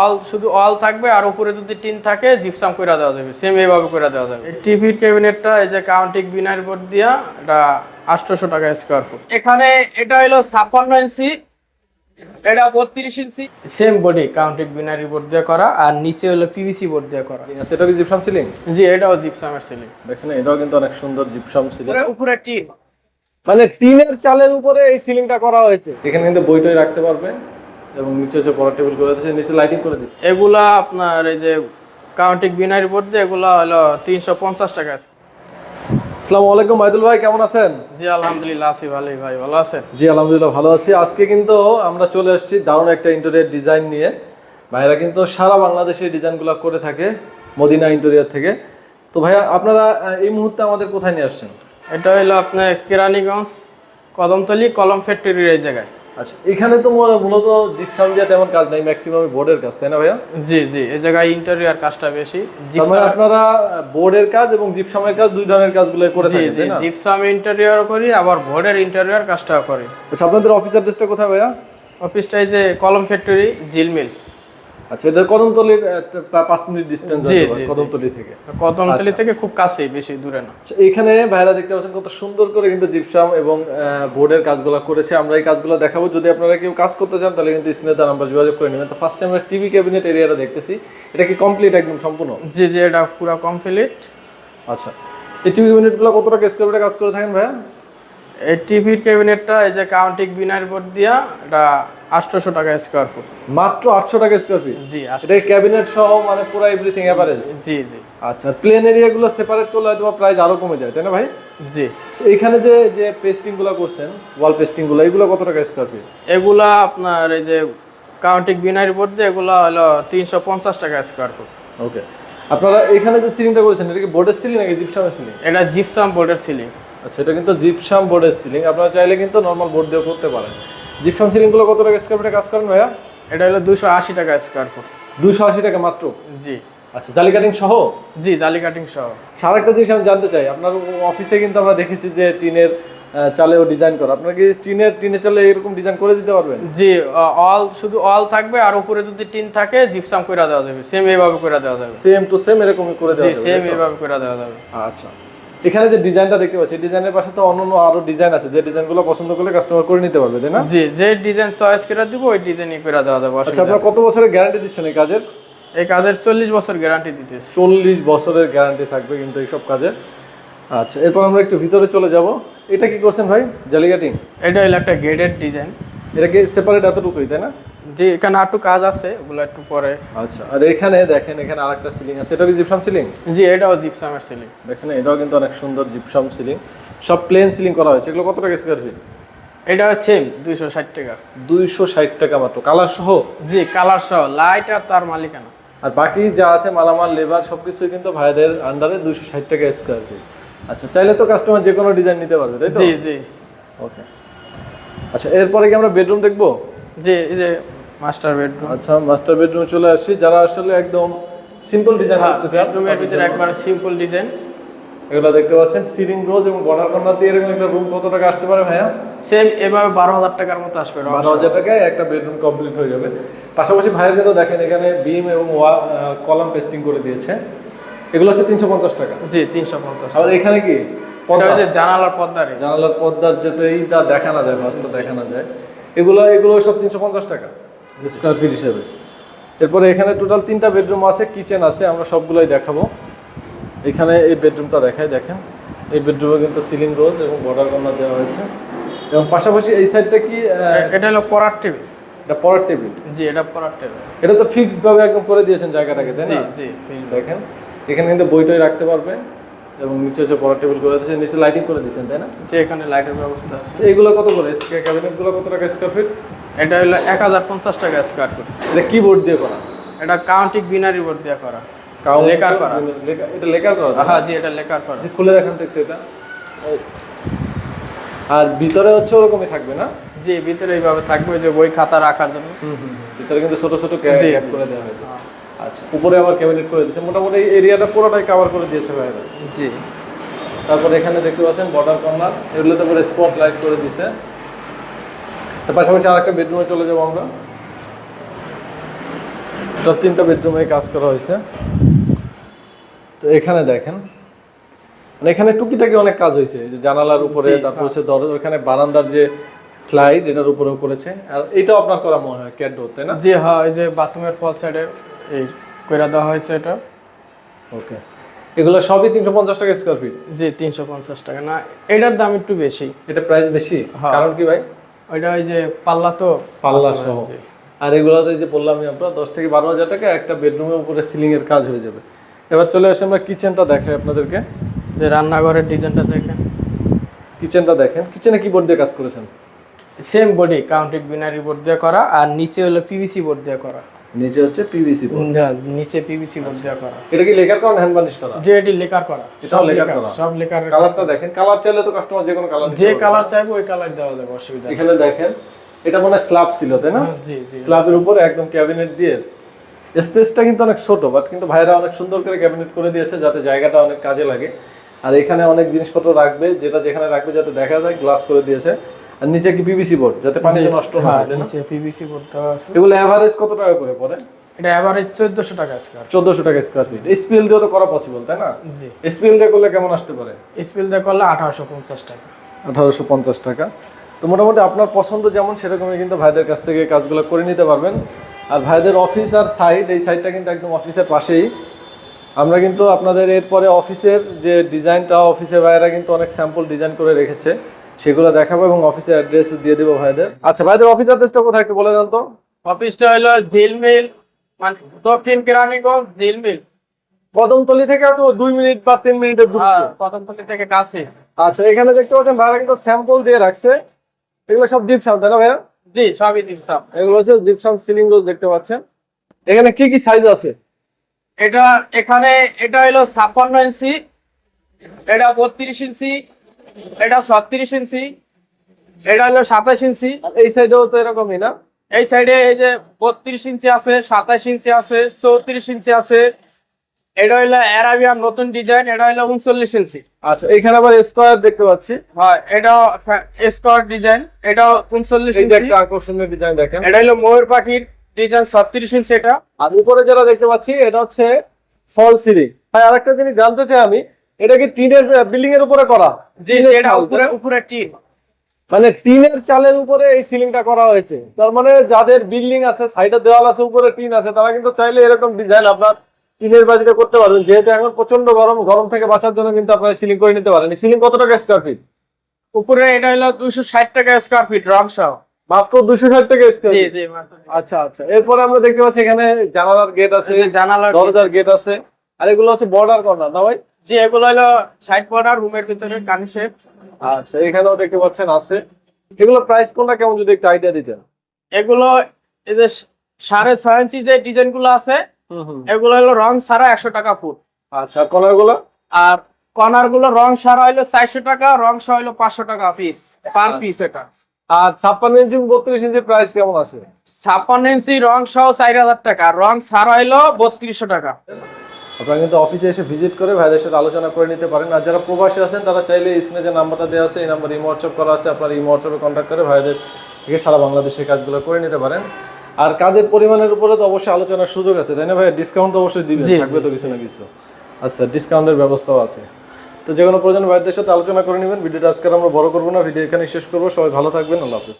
All শুধু all থাকবে আর উপরে যদি টিন থাকে জিপসাম করে দেওয়া যাবে। সেম এইভাবে করে দেওয়া যাবে। টিভির ক্যাবিনেটটা এই যে কাউন্টিক বিনার বোর্ড দিয়া এটা আটশোশো টাকা স্কোয়ার ফুট এখানে এটা হলো ছাপ্পান্ন ইঞ্চি এটা বত্রিশ ইঞ্চি। সেম বডি কাউন্টিক বিনারি বোর্ড দিয়ে করা আর নিচে হলো পিভিসি বোর্ড দিয়ে করা। সেটা কি জিপসাম সিলিং জি এটাও জিপসামের সিলিং দেখেন এটাও কিন্তু অনেক সুন্দর জিপসাম সিলিং উপরে উপরে টিন মানে টিনের চালের উপরে এই সিলিংটা করা হয়েছে। এখানে কিন্তু বইটই রাখতে পারবে এবং নিচে হচ্ছে পড়ার টেবিল করে দিয়েছে নিচে লাইটিং করে দিয়েছে এগুলা আপনার এই যে কাউন্টিক বিনারি উপর দিয়ে এগুলা হলো তিনশো পঞ্চাশ টাকা আছে। আসসালামু আলাইকুম মাইদুল ভাই কেমন আছেন? জি আলহামদুলিল্লাহ আছি ভালোই ভাই ভালো আছেন? জি আলহামদুলিল্লাহ ভালো আছি। আজকে কিন্তু আমরা চলে এসেছি দারুণ একটা ইন্টেরিয়ার ডিজাইন নিয়ে। ভাইরা কিন্তু সারা বাংলাদেশে ডিজাইনগুলো করে থাকে মদিনা ইন্টেরিয়ার থেকে। তো ভাইয়া আপনারা এই মুহূর্তে আমাদের কোথায় নিয়ে আসছেন? এটা হলো আপনার কেরানীগঞ্জ কদমতলি কলম ফ্যাক্টরির এই জায়গায়। আচ্ছা এখানে তো মূল- মূলত জিপসাম দিয়ে তেমন কাজ নাই ম্যাক্সিমাম বোর্ডের কাজ তাই না ভাইয়া? জি জি এই জায়গায় ইন্টেরিয়ার কাজটা বেশি। মানে আপনারা বোর্ডের কাজ এবং জিপসামের কাজ দুই ধরনের কাজগুলো করে থাকেন তাই না? জিপসাম ইন্টেরিয়র করি আবার বোর্ডের ইন্টেরিয়র কাজটাও করি। আচ্ছা আপনাদের অফিস অ্যাড্রেসটা কোথায় ভাইয়া? অফিসটা এই যে কলম ফ্যাক্টরি জিলমিল। আচ্ছা এটা কদমতলির পাঁচ মিনিট ডিস্টেন্স। কদমতলি থেকে। কদমতলি থেকে খুব কাছেই বেশি দূরে না। আচ্ছা, এইখানে ভাইরা দেখতে পাচ্ছেন কত সুন্দর করে কিন্তু জিপসাম এবং বোর্ডের কাজগুলো করেছে। আমরা এই কাজগুলো দেখাবো। যদি আপনারা কেউ কাজ করতে চান তাহলে কিন্তু স্ক্রিনে তার নাম্বার যোগাযোগ করে নেবেন। তো ফার্স্ট আমরা টিভি ক্যাবিনেট এরিয়াটা দেখতেছি। এটা কি কমপ্লিট একদম সম্পূর্ণ? জি জি এটা পুরো কমপ্লিট আচ্ছা। এই টিভি ক্যাবিনেটগুলো কত টাকা স্কোয়ার কাজ করে থাকেন ভাইয়া? এই টিভির ক্যাবিনেটটা এই যে কাউন্টিক বিনার বোর্ড দিয়া এটা আটশোশো টাকা স্কোয়ার ফুট মাত্র আটশো টাকা স্কোয়ার ফিট জি এটা ক্যাবিনেট সহ মানে পুরো এভরিথিং এভারেজ জি জি। আচ্ছা প্লেন এরিয়াগুলো সেপারেট করলে হয়তো প্রাইস আরও কমে যায় তাই না ভাই? জি। তো এইখানে যে যে পেস্টিংগুলো করছেন ওয়াল পেস্টিংগুলো এগুলো কত টাকা স্কোয়ার ফিট এগুলা আপনার এই যে কাউন্টিক বিনারি বোর্ড দিয়ে এগুলা হলো তিনশো পঞ্চাশ টাকা স্কোয়ার ফুট ওকে আপনারা এখানে যে সিলিংটা করেছেন এটা কি বোর্ডের সিলিং নাকি জিপসামের সিলিং এটা জিপসাম বোর্ডের সিলিং আচ্ছা এটা কিন্তু জিপসাম বোর্ডের সিলিং আপনারা চাইলে কিন্তু নর্মাল বোর্ড দিয়েও করতে পারেন। জিপসাম সিলিংগুলো কত টাকা স্কোয়ার ফিটে কাজ করেন ভাইয়া? এটা হলো দুশো আশি টাকা স্কোয়ার ফুট দুশো আশি টাকা মাত্র? জি। আচ্ছা জালি কাটিং সহ? জি জালি কাটিং সহ। আর একটা জিনিস আমি জানতে চাই আপনার অফিসে কিন্তু আমরা দেখেছি যে টিনের চালেও ডিজাইন করা। আপনারা কি টিনের টিনের চালে এরকম ডিজাইন করে দিতে পারবেন? জি অল শুধু অল থাকবে আর উপরে যদি টিন থাকে জিপসাম করে দেওয়া যাবে। সেম এইভাবে করে দেওয়া যাবে। সেম টু সেম এরকমই করে দেওয়া যাবে সেম এইভাবে করে দেওয়া যাবে। আচ্ছা। এখানে যে ডিজাইনটা দেখতে পাচ্ছি ডিজাইনের পাশে তো অন্য আরও ডিজাইন আছে যে ডিজাইনগুলো পছন্দ করলে কাস্টমার করে নিতে পারবে তাই না? জি যে ডিজাইন চয়েস করে দিব ওই ডিজাইনই করে দেওয়া যাবে আচ্ছা আপনার কত বছরের গ্যারান্টি দিচ্ছেন এই কাজের? এই কাজের চল্লিশ বছর গ্যারান্টি দিতেছি। চল্লিশ বছরের গ্যারান্টি থাকবে কিন্তু এইসব কাজে আচ্ছা এরপর আমরা একটু ভিতরে চলে যাব। এটা কি করছেন ভাই? জালি কাটিং এটা হলো একটা গেটেড ডিজাইন এটা কি সেপারেট এতটুকুই তাই না? জি এখানে একটু কাজ আছে ওগুলো একটু পরে। আচ্ছা আর এখানে দেখেন এখানে আরেকটা সিলিং আছে। এটা কি জিপসাম সিলিং জি এটাও জিপসামের সিলিং দেখেন এটাও কিন্তু অনেক সুন্দর জিপসাম সিলিং সব প্লেন সিলিং করা হয়েছে। এগুলো কত টাকা স্কোয়ার ফিট এটা সেম দুইশো ষাট টাকা। দুইশো ষাট টাকা মাত্র। কালার সহ? জি কালার সহ। লাইট আর তার মালিকানা। আর বাকি যা আছে মালামাল লেবার সবকিছু কিন্তু ভাইদের আন্ডারে দুইশো ষাট টাকা স্কোয়ার ফিট আচ্ছা চাইলে তো কাস্টমার যে কোনো ডিজাইন নিতে পারবে তাই তো? জি জি। ওকে আচ্ছা এরপরে কি আমরা বেডরুম দেখব? জি এই যে মাস্টার বেডরুম আচ্ছা মাস্টার বেডরুমে চলে আসছি যারা আসলে একদম সিম্পল ডিজাইন করতে চান বেডরুমের ভিতরে একবার সিম্পল ডিজাইন এগুলো দেখতে পাচ্ছেন সিলিং রোজ এবং বর্ডার কর্নার দিয়ে এরকম একটা রুম কত টাকা আসতে পারে ভাইয়া? সেম এভাবে বারো হাজার টাকার মতো আসবে বারো হাজার টাকায় একটা বেডরুম কমপ্লিট হয়ে যাবে। পাশাপাশি ভাইয়ের কিন্তু দেখেন এখানে বিম এবং কলাম পেস্টিং করে দিয়েছে। এগুলো হচ্ছে তিনশো পঞ্চাশ টাকা। জি তিনশো পঞ্চাশ আর এখানে কি? জানালার পর্দারে জানালার পর্দার যাতে এইটা দেখানো যায় বাস্তব দেখানো যায়। এগুলো এগুলো সব তিনশো পঞ্চাশ টাকা। স্কোয়ার ফিট হিসেবে। এরপরে এখানে টোটাল তিনটা বেডরুম আছে কিচেন আছে আমরা সবগুলোই দেখাবো। এখানে এই বেডরুমটা দেখাই দেখেন। এই বেডরুমে কিন্তু সিলিং রোজ এবং বর্ডার কর্নার দেওয়া হয়েছে। এবং পাশাপাশি এই সাইডটা কি এটা হলো পড়ার টেবিল এটা পড়ার টেবিল জি এটা পড়ার টেবিল এটা তো ফিক্সড ভাবে একদম করে দিয়েছেন জায়গাটাকে তাই জি না জি দেখেন এখানে কিন্তু বইটই রাখতে পারবে এবং নিচে হচ্ছে পড়ার টেবিল করে দিয়েছেন নিচে লাইটিং করে দিয়েছেন তাই না? যে এখানে লাইটের ব্যবস্থা আছে। আচ্ছা, এগুলো কত করে? ক্যাবিনেটগুলো কত টাকা স্কোয়ার ফিট এটা হলো এক হাজার পঞ্চাশ টাকা স্কোয়ার ফুট এটা কি বোর্ড দিয়ে করা? এটা কাউন্টিক বিনারি বোর্ড দিয়ে করা। লেকার করা। লেকার- এটা লেকার করা? হ্যাঁ জি এটা লেখার করা। যে খুলে দেখান তো একটু এটা। আর ভিতরে হচ্ছে ওরকমই থাকবে না? জি ভিতরে এইভাবে থাকবে যে বই খাতা রাখার জন্য। ভিতরে কিন্তু ছোট ছোট। ক্যাপ করে দেওয়া হয়েছে। আচ্ছা উপরে আবার ক্যাবিনেট করে দিয়েছে। মোটামুটি এরিয়াটা পুরোটাই কভার করে দিয়েছে ভাইরা। জি। তারপরে এখানে দেখতে পাচ্ছেন বর্ডার কর্নার এগুলোতে করে স্পট লাইট করে দিছে। তার পাশাপাশি আরেকটা বেডরুমে চলে যাব আমরা। টোটাল তিনটা বেডরুমে কাজ করা হয়েছে। তো এখানে দেখেন মানে এখানে টুকিটাকি অনেক কাজ হয়েছে। যে জানালার উপরে তারপর হচ্ছে দরজা ওখানে বারান্দার যে স্লাইড এটার উপরেও করেছে। আর এটাও আপনার করা মনে হয় ক্যাট ডোর তাই না? জি হ্যাঁ এই যে বাথরুমের ফল সাইডে এই কইরা দেওয়া হয়েছে এটা। ওকে। এগুলো সবই তিনশো পঞ্চাশ টাকা স্কোয়ার ফিট জি তিনশো পঞ্চাশ টাকা। না এটার দাম একটু বেশি। এটা প্রাইস বেশি? হ্যাঁ। কারণ কি ভাই? ওইটা ওই যে পাল্লা তো। পাল্লা সহ। আর এগুলোতে যে বললামই আপনার দশ থেকে বারো হাজার টাকা একটা বেডরুমের উপরে সিলিং এর কাজ হয়ে যাবে। এবার চলে আসে আমরা কিচেনটা দেখাই আপনাদেরকে। যে রান্নাঘরের ডিজাইনটা দেখেন। কিচেনটা দেখেন। কিচেনে কি বোর্ড দিয়ে কাজ করেছেন? সেম বডি কাউন্টিক বিনারি বোর্ড দিয়ে করা আর নিচে হলো পিভিসি বোর্ড দিয়ে করা। নিচে হচ্ছে পিভিসি বোর্ড না, নিচে পিভিসি বোর্ড দিয়ে করা। এটা কি লেখার কারণ হ্যান্ড বার্নিশ করা? যে এটি লেকার করা এটাও সব লেকার লেকার করা? সব লেকার কালারটা দেখেন। কালার চাইলে তো কাস্টমার যে কোনো কালার যে কালার চাইব ওই কালার দেওয়া যাবে অসুবিধা এখানে দেখেন এটা মনে হয় স্ল্যাব ছিল তাই না? হ্যাঁ, জি জি স্ল্যাবের উপরে একদম ক্যাবিনেট দিয়ে। স্পেসটা কিন্তু অনেক ছোট বাট কিন্তু ভাইরা অনেক সুন্দর করে ক্যাবিনেট করে দিয়েছে যাতে জায়গাটা অনেক কাজে লাগে। আর এখানে অনেক জিনিসপত্র রাখবে যেটা যেখানে রাখবে যাতে দেখা যায় গ্লাস করে দিয়েছে। আর নিচে কি পিভিসি বোর্ড যাতে পানিতে নষ্ট না হ্যাঁ। হয়? নিচে পিভিসি বোর্ড দেওয়া আছে। এগুলো এভারেজ কত টাকা করে পড়ে? এটা এভারেজ চোদ্দশো টাকা স্কোয়ার চোদ্দশো টাকা স্কোয়ার ফিট স্পিল দিয়ে তো করা পসিবল তাই না? জি। স্পিল দিয়ে করলে কেমন আসতে পারে? স্পিল দিয়ে করলে আঠারোশো পঞ্চাশ টাকা। আঠারোশো পঞ্চাশ টাকা। তো মোটামুটি আপনার পছন্দ যেমন সেরকমই কিন্তু ভাইদের কাছ থেকে কাজগুলো করে নিতে পারবেন। আর ভাইদের অফিস আর সাইড এই সাইডটা কিন্তু একদম অফিসের পাশেই। আমরা কিন্তু আপনাদের এরপরে অফিসের যে ডিজাইনটা অফিসের ভাইয়েরা কিন্তু অনেক স্যাম্পল ডিজাইন করে রেখেছে সেগুলো দেখাবো এবং অফিসের অ্যাড্রেস দিয়ে দেবো ভাইদের। আচ্ছা ভাইদের অফিস অ্যাড্রেসটা কোথায় একটু বলে দেন তো? অফিসটা হলো ঝিলমিল মানে দক্ষিণ কেরানীগঞ্জ ঝিলমিল কদমতলি থেকে তো দুই মিনিট বা তিন মিনিটের দূর হ্যাঁ কদমতলি থেকে কাছে। আচ্ছা এখানে দেখতে পাচ্ছেন ভাইরা কিন্তু স্যাম্পল দিয়ে রাখছে। এগুলো সব জিপসাম তাই না ভাইয়া? জি সবই দিচ্ছাম এগুলো হচ্ছে জিপসাম সিলিং রোজ দেখতে পাচ্ছেন। এখানে কি কি সাইজ আছে? এটা এখানে এটা হলো ছাপ্পান্ন ইঞ্চি এটা বত্রিশ ইঞ্চি এটা ছত্রিশ ইঞ্চি এটা হলো সাতাশ ইঞ্চি। এই সাইডেও তো এরকমই না? এই সাইডে এই যে বত্রিশ ইঞ্চি আছে সাতাশ ইঞ্চি আছে চৌত্রিশ ইঞ্চি আছে। এটা হলো অ্যারাবিয়ান নতুন ডিজাইন এটা হলো উনচল্লিশ ইঞ্চি। আচ্ছা এখানে আবার স্কোয়ার দেখতে পাচ্ছি। হ্যাঁ এটা স্কোয়ার ডিজাইন এটা উনচল্লিশ ইঞ্চি। আকর্ষণীয় ডিজাইন দেখেন। এটা হলো ময়ূর পাখির ডিজাইন ছত্রিশ ইঞ্চি এটা। আর উপরে যেটা দেখতে পাচ্ছি এটা হচ্ছে ফল সিলিং ভাই আরেকটা জিনিস জানতে চাই আমি এটা কি টিনের বিল্ডিং এর উপরে করা? জি এটা উপরে উপরে টিন। মানে টিনের চালের উপরে এই সিলিংটা করা হয়েছে। তার মানে যাদের বিল্ডিং আছে সাইডে দেওয়াল আছে উপরে টিন আছে তারা কিন্তু চাইলে এরকম ডিজাইন আপনার টিনের বাড়িতে করতে পারবেন। যেহেতু এখন প্রচণ্ড গরম গরম থেকে বাঁচার জন্য কিন্তু আপনারা সিলিং করে নিতে পারেন। সিলিং কত টাকা স্কোয়ার ফিট উপরে এটা হলো দুশো ষাট টাকা স্কোয়ার ফিট রং সহ। মাত্র দুশো ষাট টাকা স্কোয়ার। আচ্ছা আচ্ছা। এরপরে আমরা দেখতে পাচ্ছি এখানে জানালার গেট আছে এই জানালার দরজার গেট আছে। আর এগুলো হচ্ছে বর্ডার কর্নার না ভাই? জি এগুলো হলো সাইড বর্ডার রুমের ভিতরে কানি শেপ আচ্ছা এখানেও দেখতে পাচ্ছেন আছে। এগুলো প্রাইস কোনটা কেমন যদি একটু আইডিয়া দিতেন? এগুলো এই যে সাড়ে ছয় ইঞ্চি যে ডিজাইনগুলো আছে হুম হুম। এগুলো হলো রং সারা একশো টাকা ফুট। আচ্ছা কলারগুলো আর কর্নারগুলো রং সারা হলো চারশো টাকা রং সহ হলো পাঁচশো টাকা পিস পার পিস এটা। আর ছাপ্পান্ন ইঞ্চি বত্রিশ ইঞ্চি প্রাইস কেমন আছে? ছাপ্পান্ন ইঞ্চি রং সহ চার হাজার টাকা। রং সারা হলো বত্রিশশো টাকা। আপনারা কিন্তু অফিসে এসে ভিজিট করে ভাইদের সাথে আলোচনা করে নিতে পারেন। আর যারা প্রবাসী আছেন তারা চাইলে স্ক্রিনে যে নাম্বারটা দেওয়া আছে এই নাম্বার ইমো হোয়াটসঅ্যাপ করা আছে। আপনার ইমো হোয়াটসঅ্যাপে কন্ট্যাক্ট করে ভাইদের থেকে সারা বাংলাদেশের কাজগুলো করে নিতে পারেন। আর কাজের পরিমাণের উপরে তো অবশ্যই আলোচনার সুযোগ আছে তাই না ভাই? ডিসকাউন্ট তো অবশ্যই দিবেন থাকবে তো কিছু না কিছু। আচ্ছা ডিসকাউন্টের ব্যবস্থাও আছে। তো যে কোনো প্রয়োজন ভাইদের সাথে আলোচনা করে নেবেন। ভিডিওটা আজকে আমরা বড় করব না, ভিডিও এখানে শেষ করব। সবাই ভালো থাকবেন, আল্লাহ হাফিজ।